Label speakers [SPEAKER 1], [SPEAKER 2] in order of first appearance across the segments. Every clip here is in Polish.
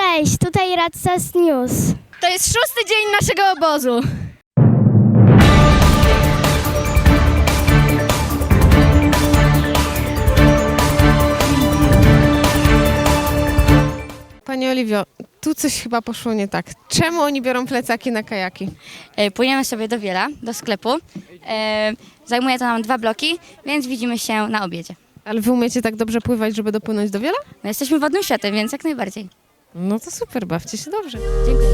[SPEAKER 1] Cześć, tutaj Radcas News.
[SPEAKER 2] To jest szósty dzień naszego obozu.
[SPEAKER 3] Pani Oliwio, tu coś chyba poszło nie tak. Czemu oni biorą plecaki na kajaki?
[SPEAKER 2] E, Płyniemy sobie do Wiela, do sklepu. E, Zajmuje to nam dwa bloki, więc widzimy się na obiedzie.
[SPEAKER 3] Ale wy umiecie tak dobrze pływać, żeby dopłynąć do wiela?
[SPEAKER 2] No, jesteśmy wodnym światem, więc jak najbardziej.
[SPEAKER 3] No to super, bawcie się dobrze.
[SPEAKER 2] Dziękuję.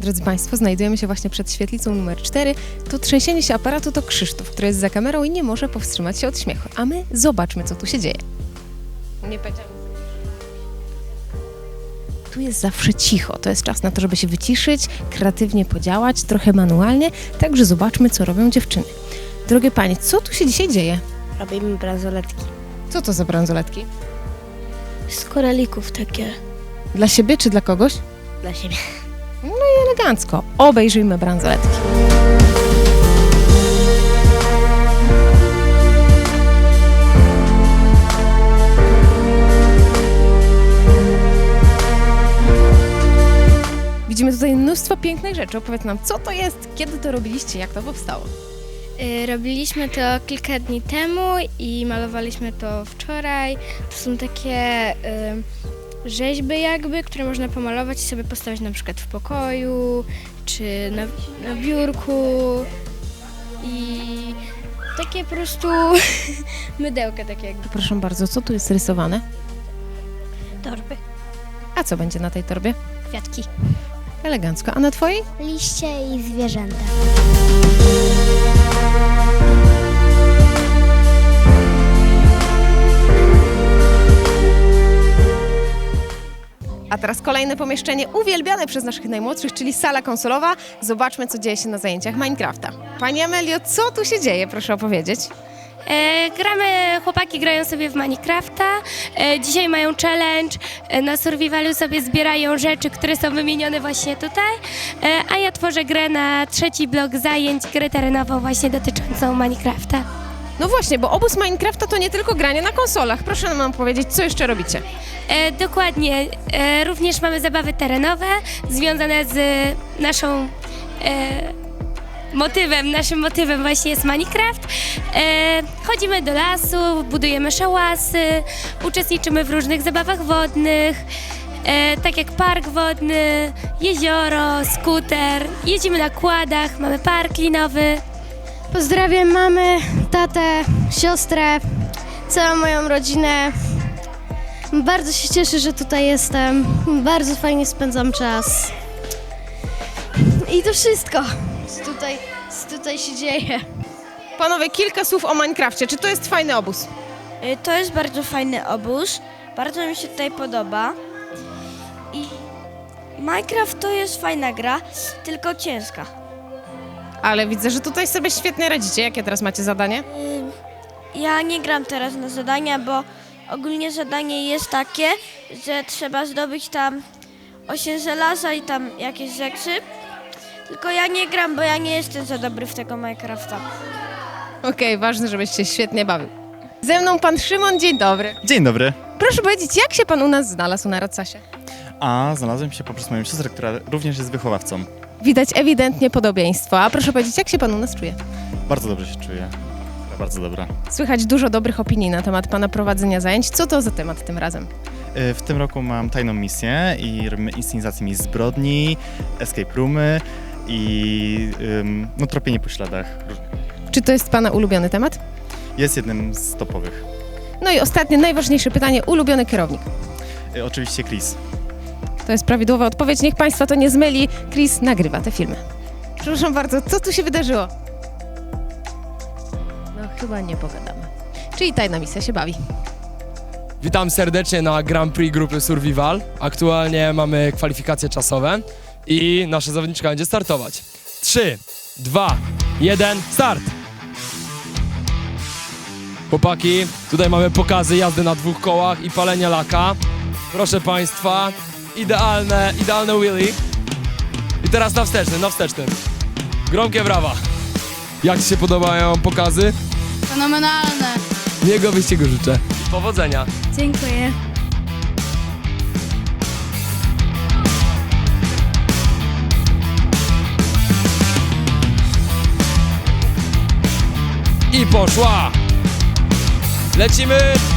[SPEAKER 3] Drodzy Państwo, znajdujemy się właśnie przed świetlicą numer 4. To trzęsienie się aparatu to Krzysztof, który jest za kamerą i nie może powstrzymać się od śmiechu. A my zobaczmy, co tu się dzieje. Nie powiedziałam. Tu jest zawsze cicho. To jest czas na to, żeby się wyciszyć, kreatywnie podziałać, trochę manualnie. Także zobaczmy, co robią dziewczyny. Drogie Panie, co tu się dzisiaj dzieje?
[SPEAKER 1] Robimy bransoletki.
[SPEAKER 3] Co to za bransoletki?
[SPEAKER 1] Z koralików takie
[SPEAKER 3] Dla siebie czy dla kogoś?
[SPEAKER 1] dla siebie.
[SPEAKER 3] Elegancko. Obejrzyjmy bransoletki. Mnóstwo pięknych rzeczy. Opowiedz nam, co to jest, kiedy to robiliście, jak to powstało.
[SPEAKER 4] Y, Robiliśmy to kilka dni temu i malowaliśmy to wczoraj. To są takie y, rzeźby jakby, które można pomalować i sobie postawić na przykład w pokoju czy na, na biurku i takie po prostu mydełka takie jakby.
[SPEAKER 3] Proszę bardzo, co tu jest rysowane?
[SPEAKER 1] Torby.
[SPEAKER 3] A co będzie na tej torbie?
[SPEAKER 1] Kwiatki.
[SPEAKER 3] Elegancko. A na twojej?
[SPEAKER 1] Liście i zwierzęta.
[SPEAKER 3] A teraz kolejne pomieszczenie uwielbiane przez naszych najmłodszych, czyli sala konsolowa. Zobaczmy, co dzieje się na zajęciach Minecrafta. Pani Amelio, co tu się dzieje, proszę opowiedzieć?
[SPEAKER 5] E, gramy, chłopaki grają sobie w Minecrafta. E, dzisiaj mają challenge. E, na survivalu sobie zbierają rzeczy, które są wymienione właśnie tutaj. E, a ja tworzę grę na trzeci blok zajęć, grę terenową właśnie dotyczącą Minecrafta.
[SPEAKER 3] No właśnie, bo obóz Minecrafta to nie tylko granie na konsolach. Proszę nam powiedzieć, co jeszcze robicie?
[SPEAKER 5] E, dokładnie. E, również mamy zabawy terenowe związane z naszą e, motywem. Naszym motywem właśnie jest Minecraft. E, chodzimy do lasu, budujemy szałasy, uczestniczymy w różnych zabawach wodnych. E, tak jak park wodny, jezioro, skuter, jeździmy na kładach, mamy park linowy.
[SPEAKER 4] Pozdrawiam mamy, tatę, siostrę, całą moją rodzinę. Bardzo się cieszę, że tutaj jestem. Bardzo fajnie spędzam czas. I to wszystko, tutaj się dzieje.
[SPEAKER 3] Panowie, kilka słów o Minecrafcie. Czy to jest fajny obóz?
[SPEAKER 6] Y, To jest bardzo fajny obóz. Bardzo mi się tutaj podoba. I Minecraft to jest fajna gra, tylko ciężka.
[SPEAKER 3] Ale widzę, że tutaj sobie świetnie radzicie. Jakie teraz macie zadanie?
[SPEAKER 6] Ja nie gram teraz na zadania, bo ogólnie zadanie jest takie, że trzeba zdobyć tam 8 żelaza i tam jakieś rzeczy. Tylko ja nie gram, bo ja nie jestem za dobry w tego Minecrafta.
[SPEAKER 3] Okej, ważne, żebyś się świetnie bawił. Ze mną pan Szymon, dzień dobry.
[SPEAKER 7] Dzień dobry.
[SPEAKER 3] Proszę powiedzieć, jak się pan u nas znalazł na Radcasie?
[SPEAKER 7] A znalazłem się poprzez moją siostrę, która również jest wychowawcą.
[SPEAKER 3] Widać ewidentnie podobieństwo. A proszę powiedzieć, jak się pan u nas czuje?
[SPEAKER 7] Bardzo dobrze się czuję. Bardzo dobra.
[SPEAKER 3] Słychać dużo dobrych opinii na temat pana prowadzenia zajęć. Co to za temat tym razem?
[SPEAKER 7] Y, W tym roku mam tajną misję i robimy inscenizację miejsc zbrodni, escape roomy i ym, no, tropienie po śladach.
[SPEAKER 3] Czy to jest pana ulubiony temat?
[SPEAKER 7] Jest jednym z topowych.
[SPEAKER 3] No i ostatnie, najważniejsze pytanie. Ulubiony kierownik.
[SPEAKER 7] Y, Oczywiście Chris.
[SPEAKER 3] To jest prawidłowa odpowiedź. Niech państwa to nie zmyli. Chris nagrywa te filmy. Przepraszam bardzo, co tu się wydarzyło? No chyba nie pogadamy. Czyli tajna misja się bawi.
[SPEAKER 8] Witam serdecznie na Grand Prix grupy Survival. Aktualnie mamy kwalifikacje czasowe i nasza zawodniczka będzie startować. 3, 2, 1, start! Chłopaki, tutaj mamy pokazy jazdy na dwóch kołach i palenia laka. Proszę Państwa, idealne, idealne wheelie. I teraz na wstecznym, na wstecznym. Gromkie brawa. Jak Ci się podobają pokazy?
[SPEAKER 2] Fenomenalne.
[SPEAKER 8] Miłego wyścigu życzę. Powodzenia.
[SPEAKER 4] Dziękuję.
[SPEAKER 8] I poszła! Lecimy!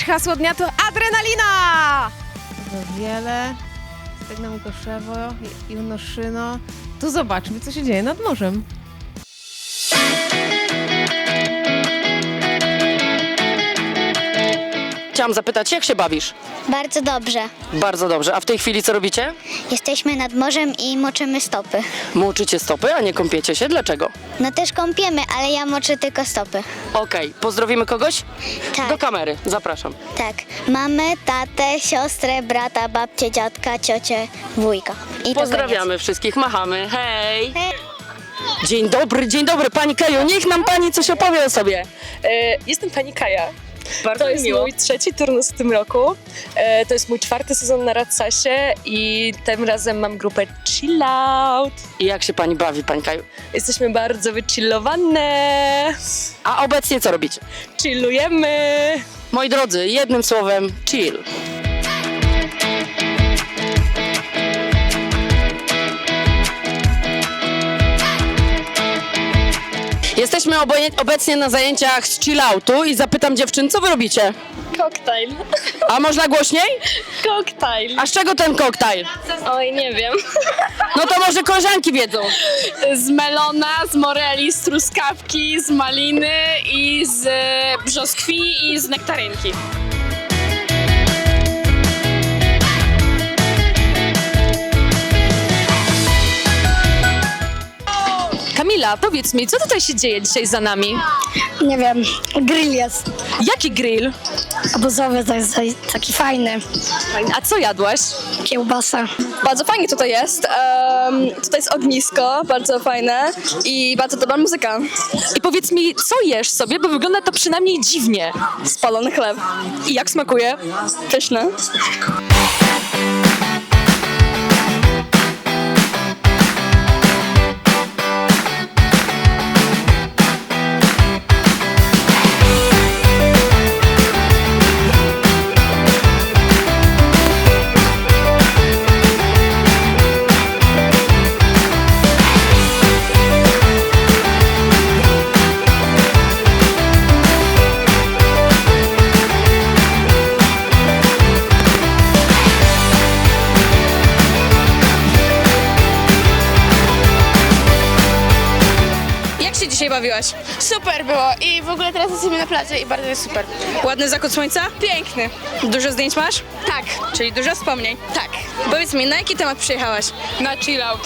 [SPEAKER 3] Dzisiejsze hasło dnia to adrenalina! Za wiele, Stegna Łukaszewo, Junoszyno. To zobaczmy, co się dzieje nad morzem.
[SPEAKER 9] Chciałam zapytać, jak się bawisz?
[SPEAKER 1] Bardzo dobrze.
[SPEAKER 9] Bardzo dobrze. A w tej chwili co robicie?
[SPEAKER 1] Jesteśmy nad morzem i moczymy stopy.
[SPEAKER 9] Moczycie stopy, a nie kąpiecie się. Dlaczego?
[SPEAKER 1] No też kąpiemy, ale ja moczę tylko stopy.
[SPEAKER 9] Okej, pozdrowimy kogoś?
[SPEAKER 1] Tak.
[SPEAKER 9] Do kamery, zapraszam.
[SPEAKER 1] Tak. Mamy tatę, siostrę, brata, babcię, dziadka, ciocię, wujka. I to
[SPEAKER 9] Pozdrawiamy wszystkich, machamy. Hej!
[SPEAKER 1] Hej.
[SPEAKER 9] Dzień dobry, dzień dobry, pani Kaju. Niech nam pani coś opowie o sobie.
[SPEAKER 10] E, Jestem pani Kaja.
[SPEAKER 9] Bardzo
[SPEAKER 10] To jest
[SPEAKER 9] miło.
[SPEAKER 10] mój trzeci turnus w tym roku. E, To jest mój czwarty sezon na Radsasie i tym razem mam grupę Chill Out.
[SPEAKER 9] I jak się pani bawi, pani Kaju?
[SPEAKER 10] Jesteśmy bardzo wychillowane.
[SPEAKER 9] A obecnie co robicie?
[SPEAKER 10] Chillujemy.
[SPEAKER 9] Moi drodzy, jednym słowem, chill. Jesteśmy oboje- obecnie na zajęciach z chilloutu i zapytam dziewczyn, co wy robicie?
[SPEAKER 10] Koktajl.
[SPEAKER 9] A można głośniej?
[SPEAKER 10] Koktajl.
[SPEAKER 9] A z czego ten koktajl?
[SPEAKER 10] Oj, nie wiem.
[SPEAKER 9] No to może koleżanki wiedzą.
[SPEAKER 10] Z melona, z moreli, z truskawki, z maliny i z brzoskwini i z nektarynki. Kamila, powiedz mi, co tutaj się dzieje dzisiaj za nami?
[SPEAKER 5] Nie wiem, grill jest
[SPEAKER 10] Jaki grill?
[SPEAKER 5] obozowy, jest taki fajny.
[SPEAKER 10] A co jadłaś?
[SPEAKER 5] Kiełbasa.
[SPEAKER 11] Bardzo fajnie tutaj jest. Em, tutaj jest ognisko, bardzo fajne i bardzo dobra muzyka.
[SPEAKER 10] I powiedz mi, co jesz sobie, bo wygląda to przynajmniej dziwnie.
[SPEAKER 11] Spalony chleb.
[SPEAKER 10] I jak smakuje?
[SPEAKER 11] Pyszne.
[SPEAKER 10] Bawiłaś?
[SPEAKER 11] Super było i w ogóle teraz jesteśmy na plaży i bardzo jest super.
[SPEAKER 10] Ładny zachód słońca?
[SPEAKER 11] Piękny.
[SPEAKER 10] Dużo zdjęć masz?
[SPEAKER 11] Tak.
[SPEAKER 10] Czyli dużo wspomnień.
[SPEAKER 11] Tak.
[SPEAKER 10] Powiedz mi, na jaki temat przyjechałaś?
[SPEAKER 11] Na chill out.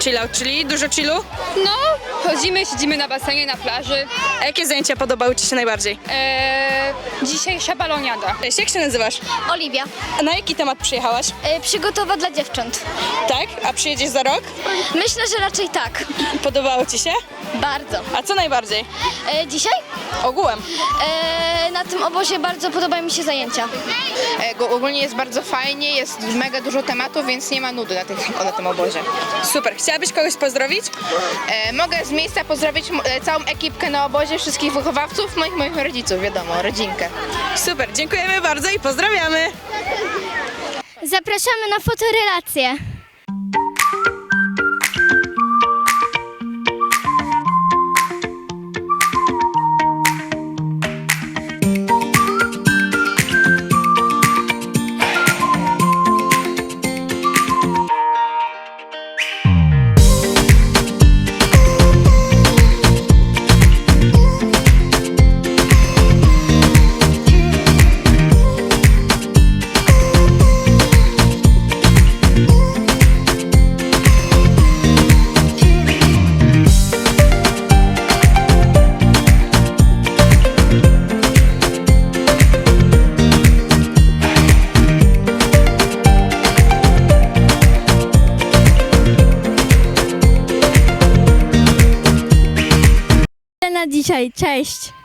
[SPEAKER 10] Chill out, czyli dużo chillu?
[SPEAKER 11] No, chodzimy, siedzimy na basenie, na plaży.
[SPEAKER 10] A jakie zajęcia podobały Ci się najbardziej?
[SPEAKER 11] Eee, dzisiejsza baloniada.
[SPEAKER 10] Cześć, jak się nazywasz?
[SPEAKER 6] Oliwia.
[SPEAKER 10] A na jaki temat przyjechałaś?
[SPEAKER 6] E, przygotowa dla dziewcząt.
[SPEAKER 10] Tak? A przyjedziesz za rok?
[SPEAKER 6] Myślę, że raczej tak.
[SPEAKER 10] Podobało Ci się?
[SPEAKER 6] Bardzo.
[SPEAKER 10] A co najbardziej?
[SPEAKER 6] E, dzisiaj?
[SPEAKER 10] Ogółem.
[SPEAKER 6] E, na tym obozie bardzo podobają mi się zajęcia.
[SPEAKER 11] ogólnie jest bardzo fajnie, jest mega dużo tematów, więc nie ma nudy na, tych, na tym obozie.
[SPEAKER 10] Super. Chciałabyś kogoś pozdrowić?
[SPEAKER 11] E, mogę z miejsca pozdrowić e, całą ekipkę na obozie, wszystkich wychowawców, moich moich rodziców, wiadomo, rodzinkę.
[SPEAKER 10] Super, dziękujemy bardzo i pozdrawiamy.
[SPEAKER 6] Zapraszamy na fotorelację.
[SPEAKER 4] Dzisiaj. Cześć!